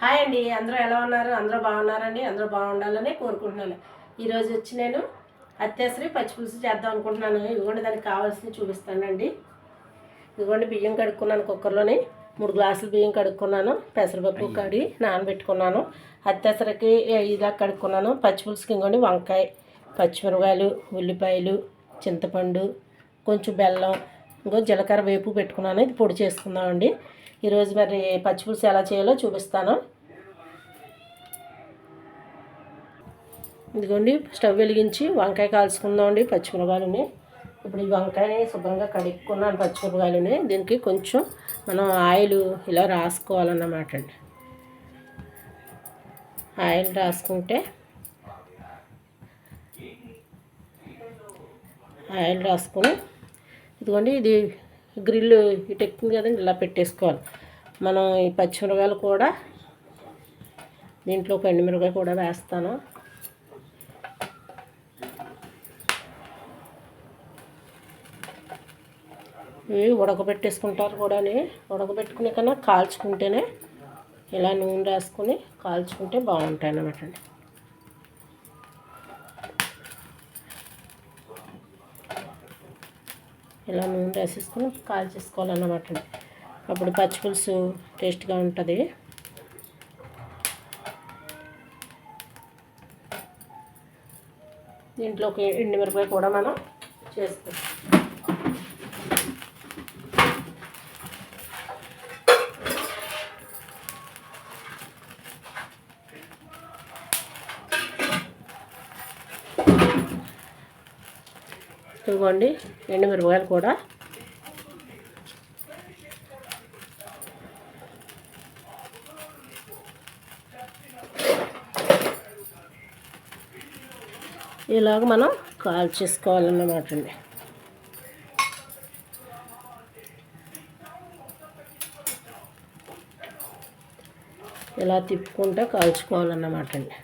Hi అండి అందరూ ఎలా ఉన్నారు? అందరూ బాగున్నారండి అందరూ బాగుండాలని కోరుకుంటున్నాను. ఈరోజు వచ్చి నేను అత్యాసరి పచ్చిపులుసు చేద్దాం అనుకుంటున్నాను. ఇదిగోండి దానికి కావాల్సినవి చూపిస్తానండి. ఇదిగోండి బియ్యం కడుక్కున్నాను కుక్కర్లోని. మూడు గ్లాసులు బియ్యం కడుక్కున్నాను. పెసరపప్పు కడి నానబెట్టుకున్నాను. అత్యాసరికి ఇలా కడుక్కున్నాను. పచ్చిపులుసుకి ఇంకోండి వంకాయ పచ్చిమిరపకాయలు ఉల్లిపాయలు చింతపండు కొంచెం బెల్లం ఇంకో జీలకర్ర వేపు పెట్టుకున్నాను. ఇది పొడి చేసుకుందామండి. ఈరోజు మరి పచ్చిపులుసు ఎలా చేయాలో చూపిస్తాను. ఇదిగోండి స్టవ్ వెలిగించి వంకాయ కాల్చుకుందామండి పచ్చిమిరపకాయలని ఇప్పుడు ఈ వంకాయని శుభ్రంగా కడుక్కున్నాను పచ్చిమిరపకాయలని దీనికి కొంచెం మనం ఆయిల్ ఇలా రాసుకోవాలన్నమాట అండి. ఆయిల్ రాసుకుంటే ఆయిల్ రాసుకొని ఇదిగోండి ఇది గ్రిల్ ఇటు ఎక్కుంది కదండి ఇలా పెట్టేసుకోవాలి. మనం ఈ పచ్చిమిరపకాయలు కూడా దీంట్లో ఒక ఎండుమిరపకాయ కూడా వేస్తాను. ఇవి ఉడకబెట్టేసుకుంటారు కూడా ఉడకబెట్టుకునే కన్నా కాల్చుకుంటేనే ఇలా నూనె రాసుకొని కాల్చుకుంటే బాగుంటాయి అన్నమాట అండి. ఇలా నూనె వేసేసుకొని కాల్ చేసుకోవాలన్నమాట అప్పుడు పచ్చిపులుసు టేస్ట్గా ఉంటుంది. దీంట్లో ఒక ఎండుమిరపకాయ కూడా మనం చేసుకుంటాం ఇదిగోండి ఎండుమిరపకాయలు కూడా. ఇలాగ మనం కాల్ చేసుకోవాలన్నమాట అండి. ఇలా తిప్పుకుంటే కాల్చుకోవాలన్నమాట అండి.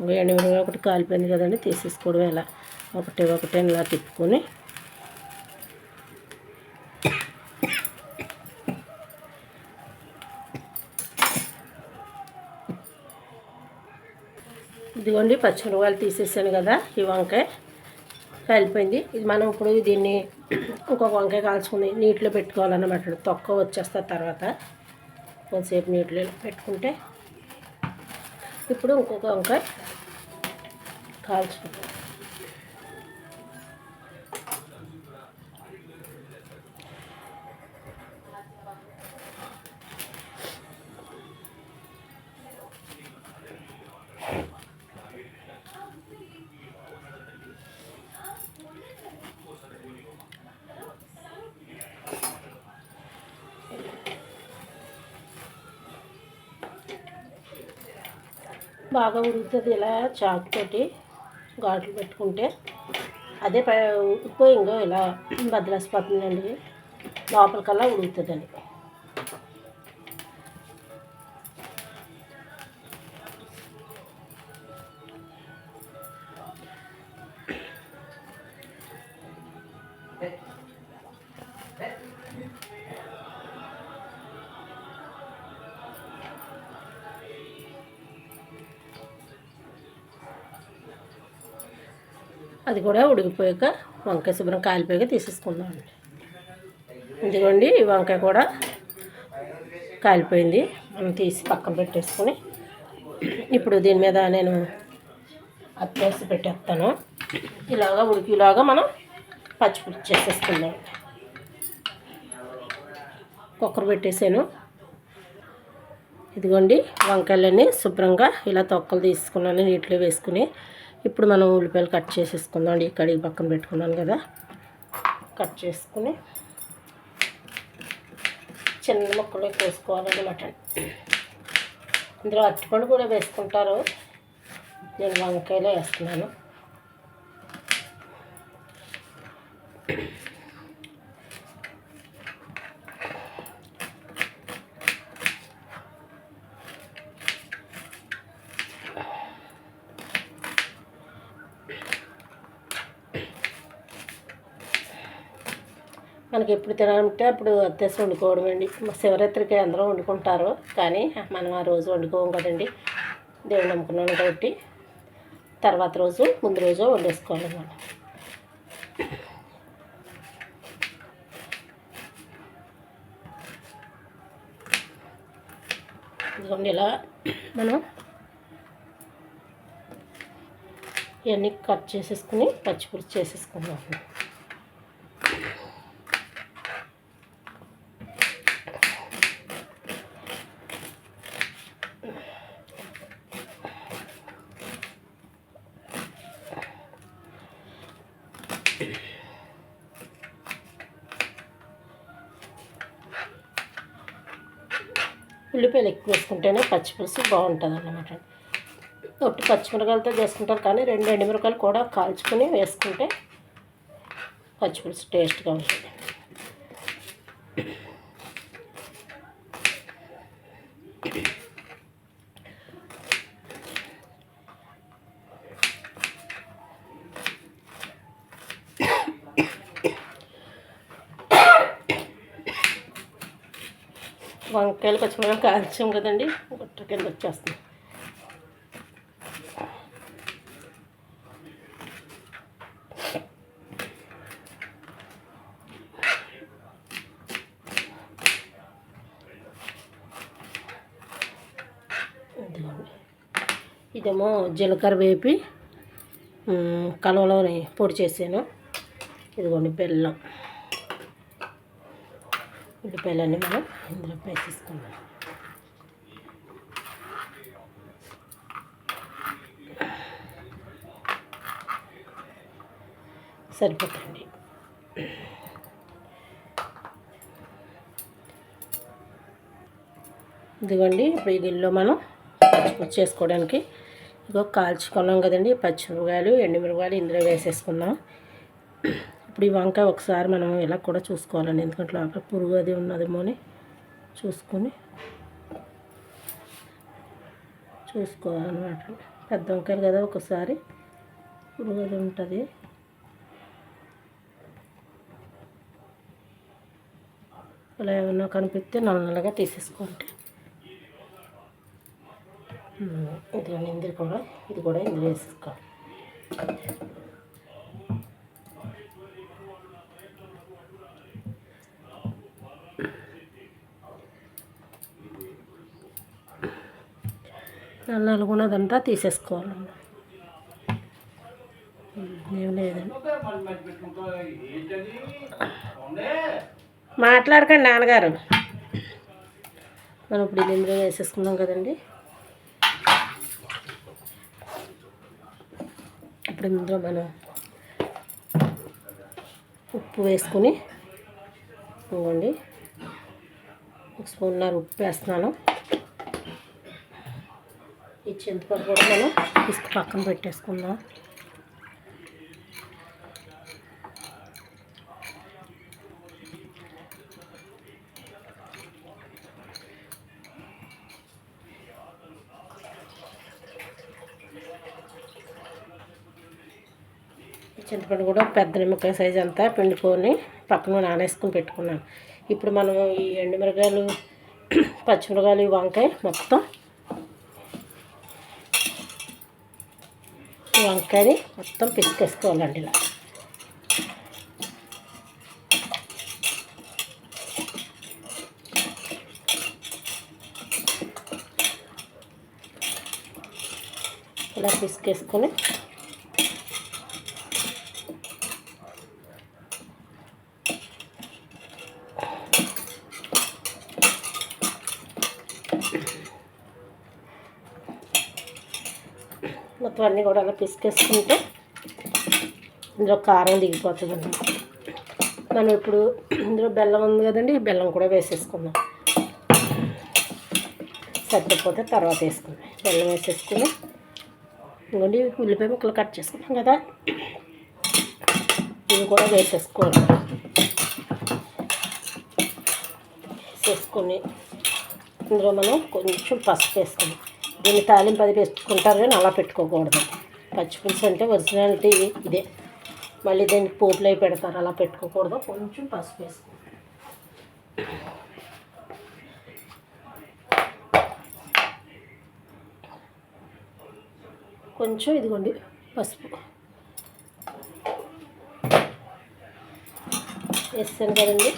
ఇంకా ఎండుమిరపకాయ ఒకటి కాలిపోయింది కదండి తీసేసుకోవడం ఇలా ఒకటి ఒకటి ఇలా తిప్పుకొని. ఇదిగోండి పచ్చిమిరపకాయలు తీసేసాను కదా ఈ వంకాయ. కాలిపోయింది. ఇది మనం ఇప్పుడు దీన్ని ఇంకొక వంకాయ కాల్చుకుని నీటిలో పెట్టుకోవాలన్నమాట. తొక్క వచ్చేస్తా తర్వాత. కొంతసేపు నీటిలో పెట్టుకుంటే. ఇప్పుడు ఇంకొక వంకాయ. కాల్చుకుంటాం బాగా ఉడుకుతుంది ఇలా చాకుతోటి ఘాట్లు పెట్టుకుంటే అదే ఉడికిపోయిందో ఇంకో ఇలా బద్దలేసిపోతుందండి లోపలికల్లా ఉడుకుతుందండి. అది కూడా ఉడికిపోయాక వంకాయ శుభ్రం కాలిపోయాక తీసేసుకుందాం ఇదిగోండి ఈ వంకాయ కూడా కాలిపోయింది. మనం తీసి పక్కన పెట్టేసుకొని ఇప్పుడు దీని మీద నేను అత్తేసి పెట్టేస్తాను. ఇలాగా ఉడికిలాగా మనం పచ్చిపులుసు చేసేసుకుందాం. కుక్కర్ పెట్టేసాను ఇదిగోండి వంకాయలన్నీ శుభ్రంగా ఇలా తొక్కలు తీసుకున్నాను నీటిలో వేసుకుని. ఇప్పుడు మనం ఉల్లిపాయలు కట్ చేసేసుకుందాం. అండి కడిగి పక్కన పెట్టుకున్నాను కదా. కట్ చేసుకుని చిన్న ముక్కలు కోసుకోవాలన్నమాట ఇందులో అరటిపండు కూడా వేసుకుంటారు. నేను వంకాయలో వేస్తున్నాను. మనకి ఎప్పుడు తినాలంటే అప్పుడు అత్తేసి వండుకోవడం అండి. శివరాత్రికి అందరూ వండుకుంటారు. కానీ మనం ఆ రోజు వండుకోము కదండి. దేవుడు నమ్ముకున్నాను కాబట్టి తర్వాత రోజు ముందు రోజు వండేసుకోవాలన్నమాట. ఇదిగోండి ఇలా మనం ఇవన్నీ కట్ చేసేసుకుని పచ్చిపులుసు చేసేసుకుందాం. ఉల్లిపాయలు ఎక్కువ వేసుకుంటేనే పచ్చిపులుసు బాగుంటుంది అన్నమాట ఒట్టి పచ్చిమిరకాయలతో చేసుకుంటారు కానీ రెండు ఎండుమిరకాయలు కూడా కాల్చుకొని వేసుకుంటే పచ్చిపులుసు టేస్ట్గా ఉంటుంది. వంకాయలు పచ్చిమిరకాయలు కాల్చాం కదండి. గుట్ట కింద వచ్చేస్తుంది. ఇదిగోండి. ఇదేమో జీలకర్ర వేపి మ్, కలవలోని పొడి చేసాను. ఇదిగోండి బెల్లం. ఉల్లిపాయలన్నీ మనం ఇందులో వేసేసుకున్నాం సరిపోతుంది ఇదిగోండి ఇప్పుడు ఈ గిన్నెలో మనం పచ్చిమిర్చి చేసుకోవడానికి. ఇగో కాల్చుకున్నాం కదండి పచ్చిమిరపకాయలు ఎండుమిరపకాయలు ఇందులో వేసేసుకున్నాం ఇప్పుడు ఈ వంకాయ ఒకసారి మనం ఇలా కూడా చూసుకోవాలండి. ఎందుకంటే లోపల పురుగు అది ఉన్నదేమో అని చూసుకొని చూసుకోవాలన్నమాట. పెద్ద వంకాయలు కదా ఒకసారి పురుగు అది ఉంటుంది. ఇలా ఏమన్నా కనిపిస్తే నల్ల నల్లగా తీసేసుకోండి. ఇది ఇందులో కూడా ఇది కూడా ఇందులో వేసేసుకోవాలి. నలుగున్నదంతా తీసేసుకోవాలి. ఏం లేదండి మాట్లాడకండి నాన్నగారు. మనం ఇప్పుడు ఇది ఇందులో వేసేసుకున్నాం కదండి. ఇప్పుడు ఇందులో మనం ఉప్పు వేసుకుని ఇవ్వండి ఒక స్పూన్నర ఉప్పు వేస్తున్నాను. ఈ చింతపండు కూడా మనం ఇసుక పక్కన పెట్టేసుకుందాం. ఈ చింతపండు కూడా పెద్ద నిమ్మకాయ సైజ్ అంతా పిండుకొని పక్కన నానేసుకుని పెట్టుకున్నాను. ఇప్పుడు మనం ఈ ఎండుమిరకాయలు పచ్చిమిరకాయలు ఈ వంకాయ మొత్తం ఈ వంకాయని మొత్తం పిసికేసుకోవాలండి ఇలా. ఇలా పిసికేసుకొని మొత్తం అన్నీ కూడా అలా పిసికేసుకుంటే ఇందులో కారం దిగిపోతుంది అన్నమాట మనం ఇప్పుడు ఇందులో బెల్లం ఉంది కదండి ఈ బెల్లం కూడా వేసేసుకుందాం. సరిపోతే తర్వాత వేసుకుందాం. బెల్లం వేసేసుకుని ఇంకోండి ఉల్లిపాయ ముక్కలు కట్ చేసుకున్నాం కదా. ఇవి కూడా వేసేసుకోవాలి. వేసేసుకొని ఇందులో మనం కొంచెం పసుపు వేసుకుందాం. దీన్ని తాలింపు అది పెట్టుకుంటారు కానీ అలా పెట్టుకోకూడదు. పచ్చిపులుసు అంటే ఒరిజినాలిటీ ఇదే. మళ్ళీ దీనికి పోపులు అవి పెడతారు అలా పెట్టుకోకూడదు. కొంచెం పసుపు వేసుకో కొంచెం ఇదిగోండి పసుపు. వేస్తాను కదండి.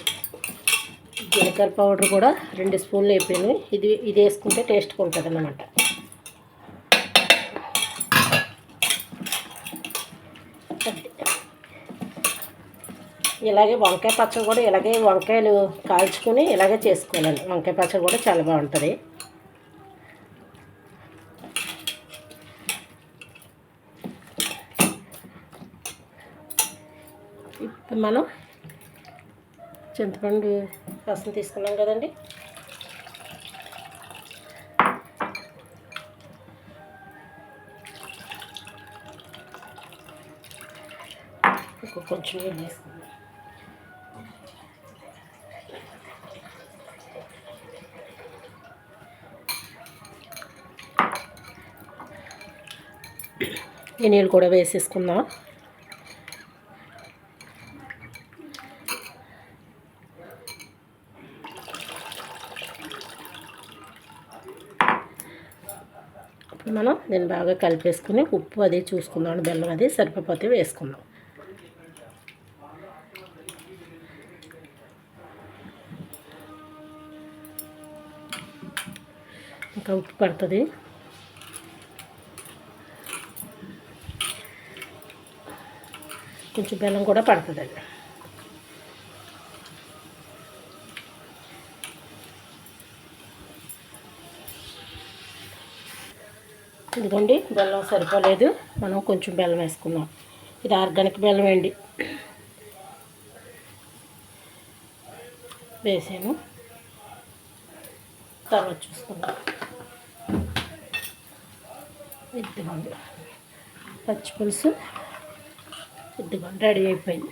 జీలకర్ర పౌడర్ కూడా రెండు స్పూన్లు అయిపోయాను ఇది ఇది వేసుకుంటే టేస్ట్గా ఉంటుంది అన్నమాట ఇలాగే వంకాయ పచ్చడి కూడా ఇలాగే వంకాయలు కాల్చుకొని ఇలాగే చేసుకోవాలండి. వంకాయ పచ్చడి కూడా చాలా బాగుంటుంది. ఇప్పుడు మనం చింతపండు రసం తీసుకున్నాం కదండి. కొంచెం నీళ్ళు వేసుకుందాం ఈ నీళ్ళు కూడా వేసేసుకుందాం. ఇప్పుడు మనం దీన్ని బాగా కలిపేసుకుని ఉప్పు అది చూసుకుందాం బెల్లం అది సరిపోతే వేసుకుందాం. ఇంకా ఉప్పు పడుతుంది. కొంచెం బెల్లం కూడా పడుతుందండి ఇదిగోండి బెల్లం సరిపోలేదు. మనం కొంచెం బెల్లం వేసుకుందాం. ఇది ఆర్గానిక్ బెల్లం అండి. వేసాను. తర్వాత చూసుకుందాం. ఇదిగోండి పచ్చి పులుసు ఇదిగోండి రెడీ అయిపోయింది.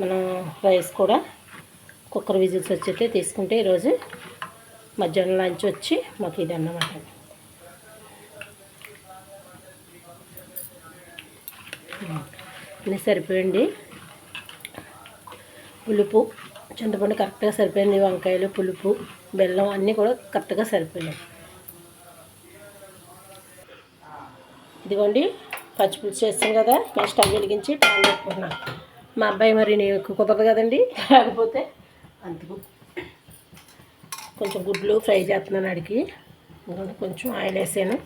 మనం రైస్ కూడా కుక్కర్ విజిల్స్ వచ్చేస్తే తీసుకుంటే ఈరోజు మధ్యాహ్నం లంచ్ వచ్చి మాకు ఇది అన్నమాట అన్నీ సరిపోయండి పులుపు చింతపండు కరెక్ట్గా సరిపోయింది. వంకాయలు పులుపు బెల్లం అన్నీ కూడా కరెక్ట్గా సరిపోయాయి ఇదిగోండి. పచ్చిపులుసు చేస్తాం కదా నేను స్టవ్ వెలిగించి పాలు పెట్టుకున్నాను మా అబ్బాయి మరి నీకు కుదరదు కదండి. లేకపోతే అందుకు కొంచెం గుడ్లు ఫ్రై చేస్తున్నాను అడిగి ఇదిగోండి కొంచెం ఆయిల్ వేసాను.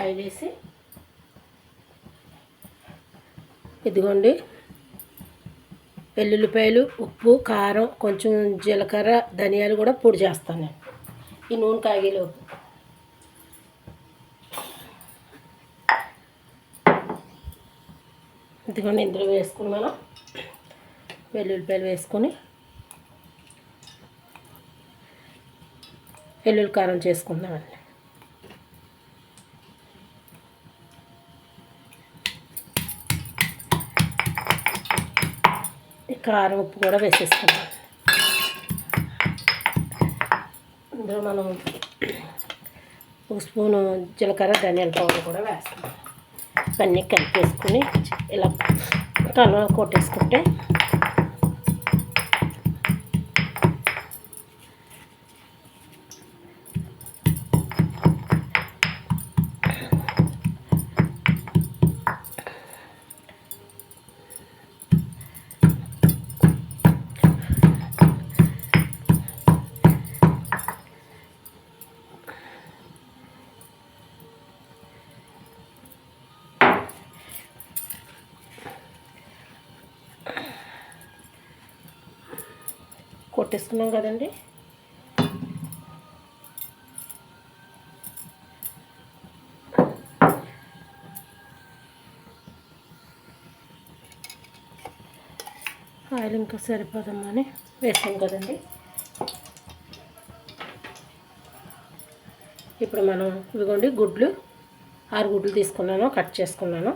ఆయిల్ వేసి ఇదిగోండి. వెల్లుల్లిపాయలు ఉప్పు కారం కొంచెం జీలకర్ర ధనియాలు కూడా పొడి చేస్తాను నేను. ఈ నూనె కాగేలోపు. ఇదిగోండి ఇందులో వేసుకున్నాను. వెల్లుల్లిపాయలు వేసుకొని వెల్లుల్లి కారం చేసుకుందామండి. కారం ఉప్పు కూడా వేసేసుకుందాం. ఇందులో మనం ఒక స్పూను జీలకర్ర ధనియాల పౌడర్ కూడా వేస్తాం. అన్నీ కలిపేసుకుని ఇలా కలవ కొట్టేసుకుంటే కొట్టేసుకున్నాం కదండి. ఆయిల్ ఇంకా సరిపోదమ్మని వేసాం కదండి. ఇప్పుడు మనం ఇదిగోండి గుడ్లు ఆరు గుడ్లు తీసుకున్నాను కట్ చేసుకున్నాను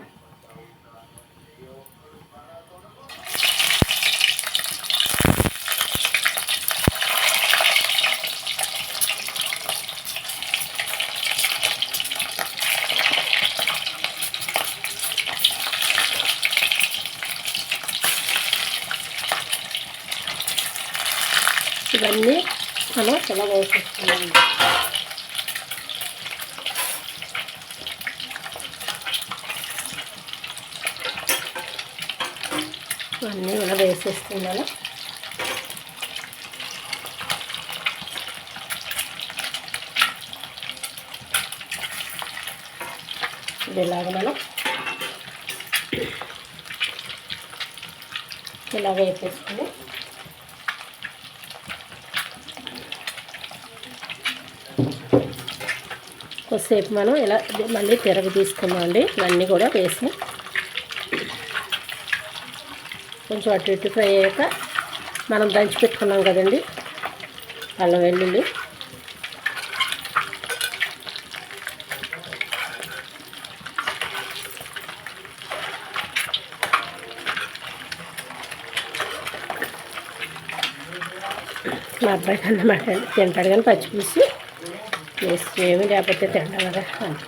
ఇవన్నీ మనం ఇలా అన్నీ ఇలా వేసేస్తున్నాను. ఇది ఇలాగ మనం ఇలాగ వేసేసుకుని కొద్దిసేపు మనం ఇలా మళ్ళీ తిరగ తీసుకుందామండి. ఇవన్నీ కూడా వేసి కొంచెం అటు ఇటు ఫ్రై అయ్యాక మనం దంచి పెట్టుకున్నాం కదండి. అల్లం వెల్లుల్లి. మా అబ్బాయికి అన్నమాట అండి. తింటాడు కానీ పచ్చిపులుసు. వేస్ట్ ఏమి లేకపోతే తింటాం కదా అని.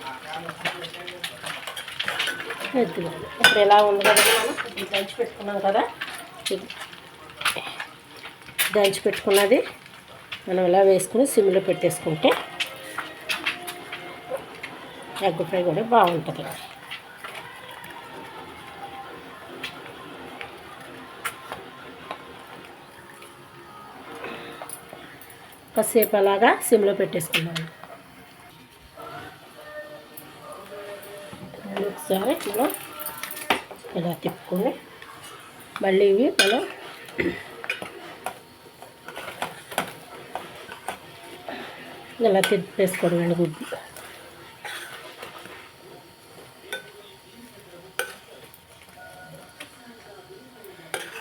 ఇప్పుడు ఎలా ఉంది కదా? మనం దంచి పెట్టుకున్నాం కదా? దంచి పెట్టుకున్నది. మనం ఇలా వేసుకుని సిమ్లో పెట్టేసుకుంటే ఎగ్ ఫ్రై కూడా బాగుంటుంది. కాసేపు అలాగా సిమ్లో పెట్టేసుకున్నాను ఒకసారి మనం ఇలా తిప్పుకొని మళ్ళీ ఇవి మనం ఇలా తిప్పేసుకోవడం అండి గుడ్డు.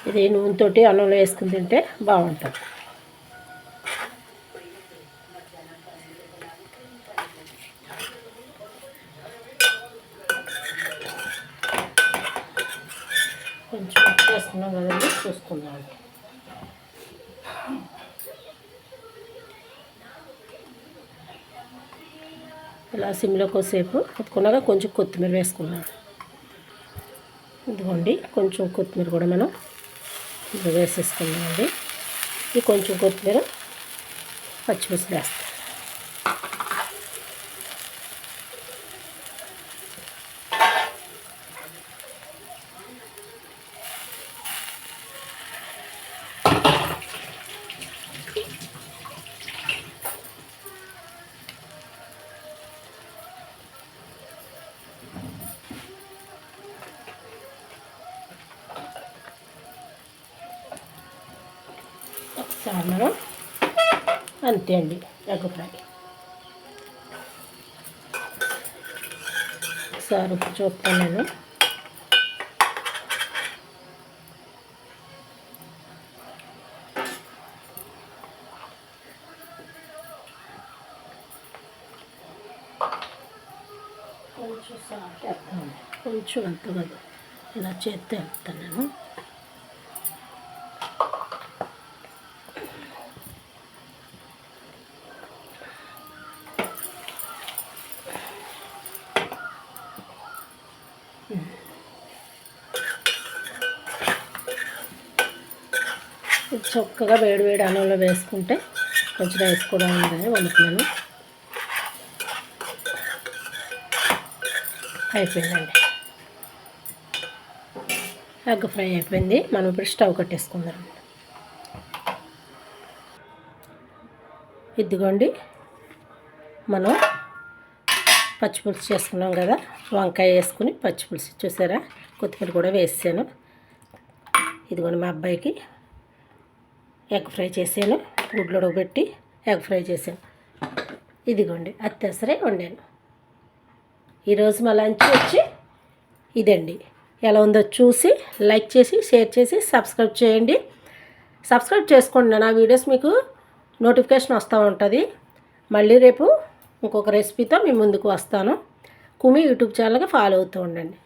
ఇది నూనెతోటి అన్నంలో వేసుకుని తింటే బాగుంటుంది కొంచెం వేస్తున్నాం చేసుకున్నాడు. ఇలా సిమ్లో కొద్దిసేపు కొత్తుకున్నాక కొంచెం కొత్తిమీర వేసుకున్నాను. ఇదిగోండి కొంచెం కొత్తిమీర కూడా మనం ఇది వేసేసుకున్నామండి ఈ కొంచెం కొత్తిమీర పచ్చిమిర్చి వేస్తాం ఒకసారి మనం అంతే అండి ఎగ్ ఫ్రై. ఒకసారి ఉప్పు చూస్తాను నేను. కొంచెం సాల్ట్ వేస్తాను. కొంచెం అంత కదా ఇలా చేస్తే వెళ్తాను నేను ఇది చక్కగా వేడి వేడి అన్నంలో వేసుకుంటే కొంచెం రైస్ కూడా ఉందని వండుతున్నాను అయిపోయిందండి. ఎగ్ ఫ్రై అయిపోయింది. మనం ఇప్పుడు స్టవ్ కట్టేసుకుందాం. ఇదిగోండి. మనం పచ్చిపులుసు చేసుకున్నాం కదా వంకాయ వేసుకుని పచ్చిపులుసు. చూసారా? కొత్తిమీర కూడా వేసాను. ఇదిగోండి మా అబ్బాయికి. ఎగ్ ఫ్రై చేశాను గుడ్లు ఉడకబెట్టి ఎగ్ ఫ్రై చేశాను ఇదిగోండి అత్యవసరే వండాను. ఈరోజు మా లంచ్ వచ్చి ఇదండి. ఎలా ఉందో చూసి లైక్ చేసి షేర్ చేసి సబ్స్క్రైబ్ చేయండి. సబ్స్క్రైబ్ చేసుకోండి నా వీడియోస్ మీకు నోటిఫికేషన్ వస్తూ ఉంటుంది. మళ్ళీ రేపు ఇంకొక రెసిపీతో మీ ముందుకు వస్తాను. కుమి యూట్యూబ్ ఛానల్గా ఫాలో అవుతూ ఉండండి.